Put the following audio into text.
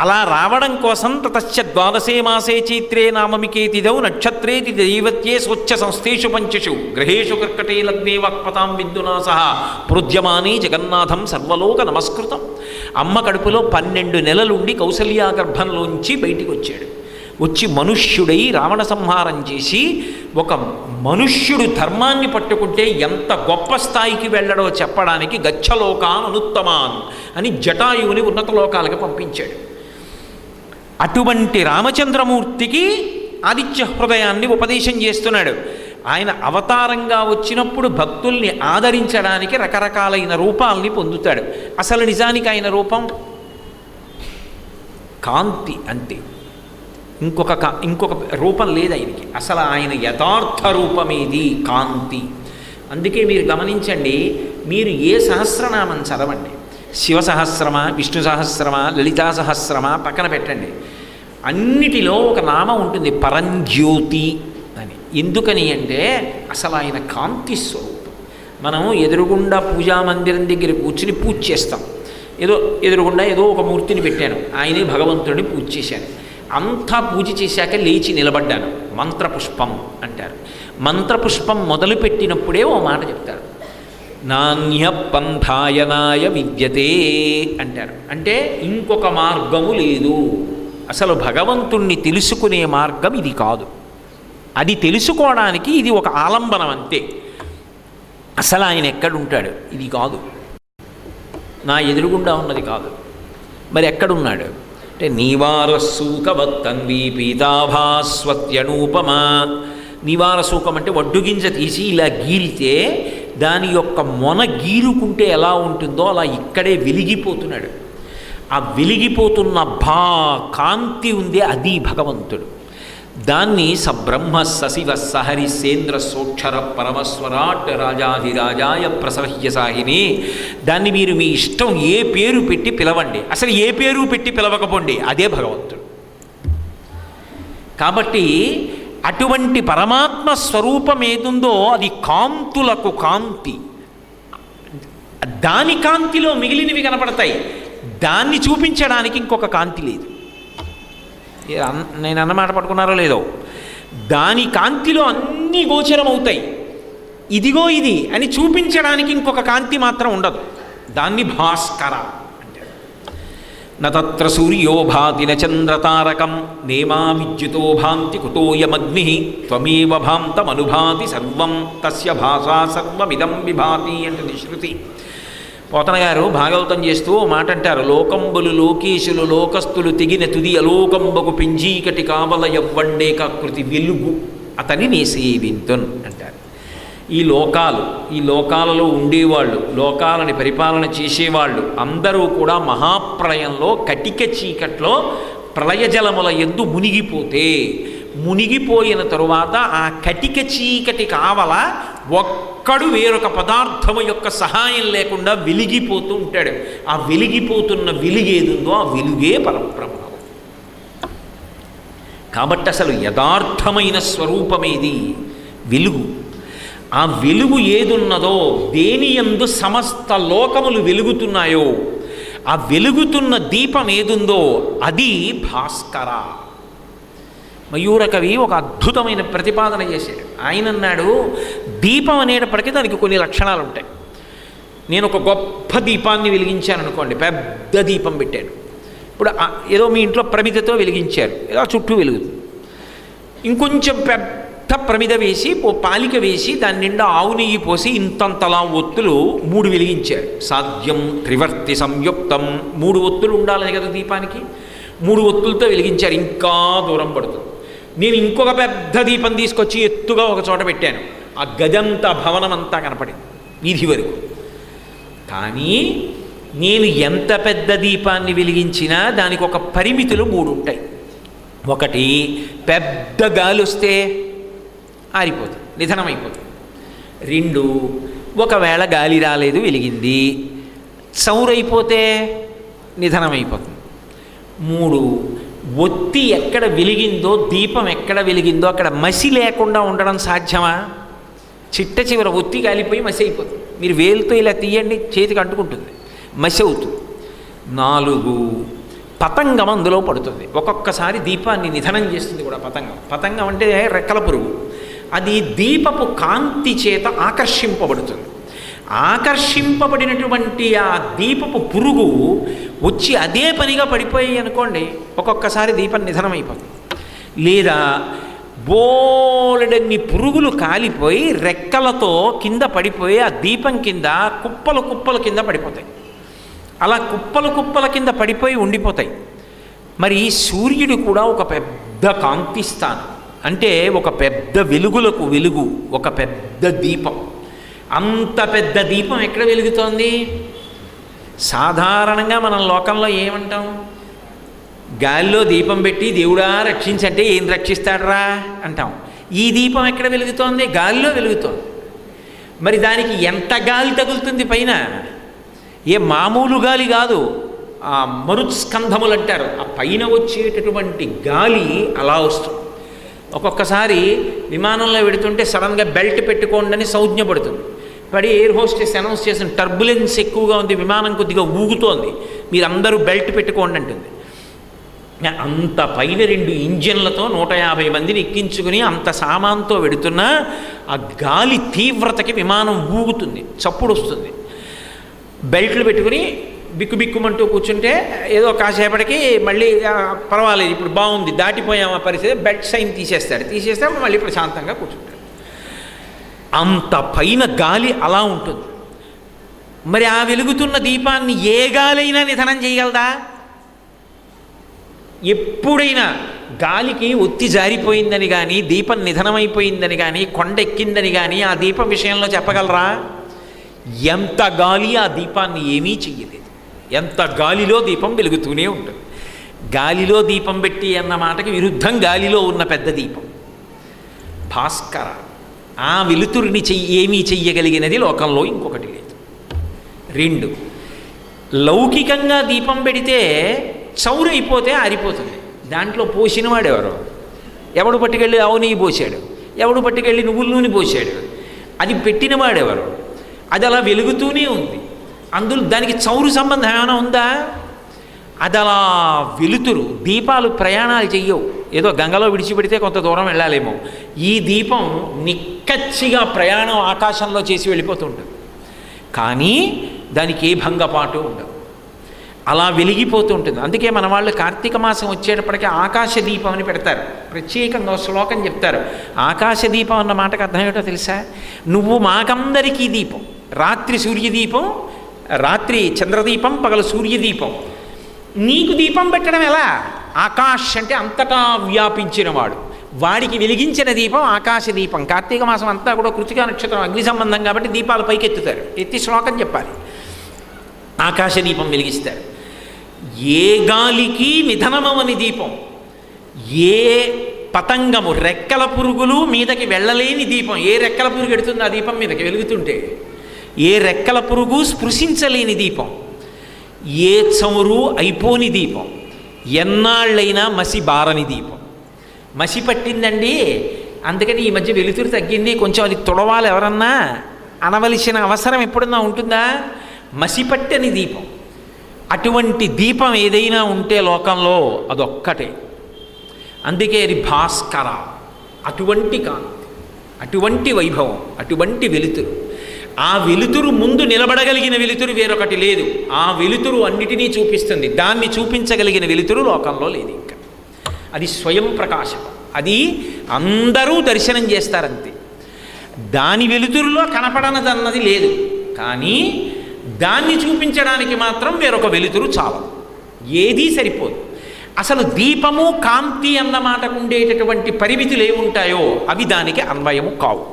అలా రావడం కోసం తతశ్చ ద్వాదశే మాసే చైత్రే నామమికేతిదౌ నక్షత్రేతి దైవత్యే స్వచ్ఛ సంస్థేషు పంచషు. గ్రహేషు కర్కటే లగ్నే వాక్పతాం విద్యునా సహా. ప్రోద్యమానే జగన్నాథం సర్వలోక నమస్కృతం. అమ్మ కడుపులో పన్నెండు నెలలుండి కౌసల్యా గర్భంలోంచి బయటికి వచ్చాడు వచ్చి మనుష్యుడై రావణ సంహారం చేసి ఒక మనుష్యుడు ధర్మాన్ని పట్టుకుంటే ఎంత గొప్ప స్థాయికి వెళ్ళడో చెప్పడానికి గచ్చలోకాన్ అనుత్తమాన్ అని జటాయువుని ఉన్నత లోకాలకు పంపించాడు. అటువంటి రామచంద్రమూర్తికి ఆదిత్య హృదయాన్ని ఉపదేశం చేస్తున్నాడు. ఆయన అవతారంగా వచ్చినప్పుడు భక్తుల్ని ఆదరించడానికి రకరకాలైన రూపాల్ని పొందుతాడు. అసలు నిజానికి ఆయన రూపం? కాంతి అంతే ఇంకొక కా ఇంకొక రూపం లేదు ఆయనకి. అసలు ఆయన యథార్థ రూపమేది కాంతి. అందుకే మీరు గమనించండి మీరు ఏ సహస్రనామం చదవండి. శివ సహస్రమా విష్ణు సహస్రమా లలితా సహస్రమా పక్కన పెట్టండి. అన్నిటిలో ఒక నామం ఉంటుంది పరంజ్యోతి అని. ఎందుకని అంటే అసలు ఆయన కాంతి స్వరూపం. మనం ఎదురుగుండా పూజా మందిరం దగ్గర కూర్చుని పూజ చేస్తాం. ఏదో ఎదురుగుండా ఏదో ఒక మూర్తిని పెట్టాను ఆయనే భగవంతుడిని పూజ చేశాను అంతా పూజ చేశాక లేచి నిలబడ్డాను. మంత్రపుష్పం అంటారు. మంత్రపుష్పం మొదలుపెట్టినప్పుడే ఓ మాట చెప్తారు. నాణ్య పంథాయనాయ విద్యతే అంటారు. అంటే ఇంకొక మార్గము లేదు. అసలు భగవంతుణ్ణి తెలుసుకునే మార్గం ఇది కాదు. అది తెలుసుకోవడానికి ఇది ఒక ఆలంబనం అంతే. అసలు ఆయన ఎక్కడుంటాడు? ఇది కాదు. నా ఎదురుగుండా ఉన్నది కాదు. మరి ఎక్కడున్నాడు? అంటే నీవారసూకవత్తన్వి పీతాభాస్వత్యనూపమా. నివారసూకం అంటే వడ్డుగింజ తీసి ఇలా గీరితే దాని యొక్క మొన గీరుకుంటే ఎలా ఉంటుందో అలా ఇక్కడే వెలిగిపోతున్నాడు. ఆ వెలిగిపోతున్న భా కాంతి ఉంది అది భగవంతుడు. దాన్ని సబ్రహ్మ సశివ సహరి సేంద్ర సోక్షర పరమస్వరాట్ రాజాధిరాజాయ ప్రసహ్య సాహిని. దాన్ని మీరు మీ ఇష్టం ఏ పేరు పెట్టి పిలవండి. అసలు ఏ పేరు పెట్టి పిలవకపోండి. అదే భగవంతుడు. కాబట్టి అటువంటి పరమాత్మ స్వరూపం ఏదుందో అది కాంతులకు కాంతి. దాని కాంతిలో మిగిలినవి కనపడతాయి. దాన్ని చూపించడానికి ఇంకొక కాంతి లేదు. నేను అన్నమాట పట్టుకున్నారో లేదో. దాని కాంతిలో అన్నీ గోచరం అవుతాయి ఇదిగో ఇది అని చూపించడానికి ఇంకొక కాంతి మాత్రం ఉండదు. దాన్ని భాస్కర నత్ర సూర్యో భాతి న చంద్రతారకం భాంతి కుతోయమగ్ని త్వమేవ భాంతమనుభాతి సర్వం తస్య భాషా సర్వమిదం విభాతి అంటే నిశ్రుతి. పోతన గారు భాగవతం చేస్తూ మాట అంటారు లోకంబులు లోకేశులు లోకస్తులు తెగిన తుది అలోకంబకు పింజీకటి కావల ఎవ్వండే కాకృతి వెలుగు అతని నే సేవింతున్ అంటారు. ఈ లోకాలు ఈ లోకాలలో ఉండేవాళ్ళు లోకాలని పరిపాలన చేసేవాళ్ళు అందరూ కూడా మహాప్రళయంలో కటిక చీకట్లో ప్రళయజలముల ఎందు మునిగిపోతే మునిగిపోయిన తరువాత ఆ కటిక చీకటి కావల ఒక్కడు వేరొక పదార్థము యొక్క సహాయం లేకుండా వెలిగిపోతూ ఉంటాడు. ఆ వెలిగిపోతున్న వెలుగేదుందో ఆ వెలుగే పరబ్రహ్మం. కాబట్టి అసలు యథార్థమైన స్వరూపమేది? వెలుగు. ఆ వెలుగు ఏదున్నదో దేనియందు సమస్త లోకములు వెలుగుతున్నాయో ఆ వెలుగుతున్న దీపం ఏదుందో అది భాస్కర. మయూరకవి ఒక అద్భుతమైన ప్రతిపాదన చేశాడు. ఆయన అన్నాడు దీపం అనేటప్పటికీ దానికి కొన్ని లక్షణాలు ఉంటాయి. నేను ఒక గొప్ప దీపాన్ని వెలిగించాను అనుకోండి పెద్ద దీపం పెట్టాను ఇప్పుడు ఏదో మీ ఇంట్లో ప్రమిదతో వెలిగించారు ఏదో చుట్టూ వెలుగుతుంది. ఇంకొంచెం పెద్ద ప్రమిద వేసి ఓ పాలిక వేసి దాని నిండా ఆవు నెయ్యి పోసి ఇంతంతలా ఒత్తులు మూడు వెలిగించారు. సాధ్యం త్రివర్తి సంయుక్తం. మూడు ఒత్తులు ఉండాలని కదా దీపానికి? మూడు ఒత్తులతో వెలిగించారు. ఇంకా దూరం పడుతుంది. నేను ఇంకొక పెద్ద దీపం తీసుకొచ్చి ఎత్తుగా ఒక చోట పెట్టాను. ఆ గదంతా భవనం అంతా కనపడింది. వీధి వరకు. కానీ నేను ఎంత పెద్ద దీపాన్ని వెలిగించినా దానికి ఒక పరిమితులు మూడు ఉంటాయి. ఒకటి పెద్ద గాలి వస్తే ఆరిపోతుంది నిధనమైపోతుంది. రెండు ఒకవేళ గాలి రాలేదు వెలిగింది చౌరైపోతే నిధనమైపోతుంది. మూడు ఒత్తి ఎక్కడ వెలిగిందో దీపం ఎక్కడ వెలిగిందో అక్కడ మసి లేకుండా ఉండడం సాధ్యమా? చిట్ట చివర ఒత్తి కాలిపోయి మసి అయిపోతుంది. మీరు వేలుతో ఇలా తీయండి చేతికి అంటుకుంటుంది. మసి అవుతుంది. నాలుగు పతంగం అందులో పడుతుంది. ఒక్కొక్కసారి దీపాన్ని నిధనం చేస్తుంది కూడా పతంగం. పతంగం అంటే రెక్కల పురుగు. అది దీపపు కాంతి చేత ఆకర్షింపబడుతుంది. ఆకర్షింపబడినటువంటి ఆ దీపపు పురుగు వచ్చి అదే పనిగా పడిపోయి అనుకోండి ఒక్కొక్కసారి దీపం నిధనం అయిపోతుంది లేదా బోలెడన్ని పురుగులు కాలిపోయి రెక్కలతో కింద పడిపోయి ఆ దీపం కింద కుప్పలు కుప్పల కింద పడిపోతాయి. అలా కుప్పలు కుప్పల కింద పడిపోయి ఉండిపోతాయి. మరి సూర్యుడు కూడా ఒక పెద్ద కాంతిస్థానం అంటే ఒక పెద్ద వెలుగులకు వెలుగు ఒక పెద్ద దీపం. అంత పెద్ద దీపం ఎక్కడ వెలుగుతోంది? సాధారణంగా మనం లోకంలో ఏమంటాం? గాలిలో దీపం పెట్టి దేవుడా రక్షించంటే ఏం రక్షిస్తాడరా అంటాం. ఈ దీపం ఎక్కడ వెలుగుతోంది? గాలిలో వెలుగుతోంది. మరి దానికి ఎంత గాలి తగులుతుంది పైన? ఏ మామూలు గాలి కాదు ఆ మరుత్స్కంధములు అంటారు. ఆ పైన వచ్చేటటువంటి గాలి అలా వస్తుంది. ఒక్కొక్కసారి విమానంలో పెడుతుంటే సడన్గా బెల్ట్ పెట్టుకోండి అని పడుతుంది. పడి ఎయిర్ హోస్టెస్ అనౌన్స్ చేసిన టర్బులెన్స్ ఎక్కువగా ఉంది విమానం కొద్దిగా ఊగుతోంది. మీరందరూ బెల్ట్ పెట్టుకోండి అంటుంది. అంత పైన రెండు ఇంజన్లతో నూట యాభై మందిని ఎక్కించుకుని అంత సామాన్తో వెడుతున్నా ఆ గాలి తీవ్రతకి విమానం ఊగుతుంది చప్పుడు వస్తుంది. బెల్ట్లు పెట్టుకుని బిక్కుబిక్కుమంటూ కూర్చుంటే ఏదో కాసేపటికి మళ్ళీ పర్వాలేదు ఇప్పుడు బాగుంది దాటిపోయాం ఆ పరిస్థితి బెడ్ సైన్ తీసేస్తాడు. తీసేస్తే మళ్ళీ ప్రశాంతంగా కూర్చుంటాడు. అంత పైన గాలి అలా ఉంటుంది. మరి ఆ వెలుగుతున్న దీపాన్ని ఏ గాలైనా నిధనం చేయగలదా? ఎప్పుడైనా గాలికి ఒత్తి జారిపోయిందని కానీ దీపం నిధనమైపోయిందని కానీ కొండెక్కిందని కానీ ఆ దీపం విషయంలో చెప్పగలరా? ఎంత గాలి ఆ దీపాన్ని ఏమీ చెయ్యలేదు. ఎంత గాలిలో దీపం వెలుగుతూనే ఉంటుంది. గాలిలో దీపం పెట్టి అన్న మాటకి విరుద్ధం గాలిలో ఉన్న పెద్ద దీపం. భాస్కర ఆ వెలుతురిని చెయ్యి ఏమీ చెయ్యగలిగినది లోకంలో ఇంకొకటి లేదు. రెండు లౌకికంగా దీపం పెడితే చౌరైపోతే ఆరిపోతుంది. దాంట్లో పోసిన ఎవరు ఎవడు పట్టుకెళ్ళి ఆవు నెయ్యి పోసాడు? ఎవడు పట్టుకెళ్ళి నువ్వుల నూనె పోసాడు? అది పెట్టినవాడెవరు అది అలా వెలుగుతూనే ఉంది. అందులో దానికి చౌరు సంబంధం ఏమైనా ఉందా? అది అలా వెలుతురు దీపాలు ప్రయాణాలు చెయ్యవు. ఏదో గంగలో విడిచిపెడితే కొంత దూరం వెళ్ళాలేమో. ఈ దీపం నిక్కచ్చిగా ప్రయాణం ఆకాశంలో చేసి వెళ్ళిపోతుంటుంది. కానీ దానికి ఏ భంగపాటు ఉండదు. అలా వెలిగిపోతూ ఉంటుంది అందుకే మన వాళ్ళు కార్తీక మాసం వచ్చేటప్పటికి ఆకాశ దీపం అని పెడతారు. ప్రత్యేకంగా శ్లోకం చెప్తారు. ఆకాశ దీపం అన్న మాటకు అర్థం ఏమిటో తెలుసా? నువ్వు మాకందరికీ దీపం. రాత్రి సూర్యదీపం రాత్రి చంద్రదీపం పగలు సూర్యదీపం. నీకు దీపం పెట్టడం ఎలా? ఆకాష్ అంటే అంతటా వ్యాపించినవాడు. వాడికి వెలిగించిన దీపం ఆకాశ దీపం. కార్తీక మాసం అంతా కూడా కృతికా నక్షత్రం అగ్ని సంబంధం కాబట్టి దీపాలు పైకెత్తుతారు. ఎత్తి శ్లోకం చెప్పాలి. ఆకాశ దీపం వెలిగిస్తారు. ఏ గాలికి నిధనమవని దీపం. ఏ పతంగము రెక్కల పురుగులు మీదకి వెళ్ళలేని దీపం. ఏ రెక్కల పురుగు ఎడుతుంది ఆ దీపం మీదకి వెలుగుతుంటే ఏ రెక్కల పురుగు స్పృశించలేని దీపం? ఏ చమురు అయిపోని దీపం? ఎన్నాళ్ళైనా మసి బారని దీపం. మసి పట్టిందండి. అందుకని ఈ మధ్య వెలుతురు తగ్గింది. కొంచెం అది తుడవాలి ఎవరన్నా? అనవలసిన అవసరం ఎప్పుడన్నా ఉంటుందా? మసి పట్టని దీపం. అటువంటి దీపం ఏదైనా ఉంటే లోకంలో అదొక్కటే. అందుకే అది భాస్కర. అటువంటి కాంతి అటువంటి వైభవం. అటువంటి వెలుతురు. ఆ వెలుతురు ముందు నిలబడగలిగిన వెలుతురు వేరొకటి లేదు. ఆ వెలుతురు అన్నిటినీ చూపిస్తుంది. దాన్ని చూపించగలిగిన వెలుతురు లోకంలో లేదు ఇంకా. అది స్వయం ప్రకాశం. అది అందరూ దర్శనం చేస్తారంతే. దాని వెలుతురులో కనపడనదన్నది లేదు. కానీ దాన్ని చూపించడానికి మాత్రం వేరొక వెలుతురు చాలదు. ఏదీ సరిపోదు. అసలు దీపము కాంతి అన్న మాటకు ఉండేటటువంటి పరిమితులు ఏముంటాయో అవి దానికి అన్వయము కావు.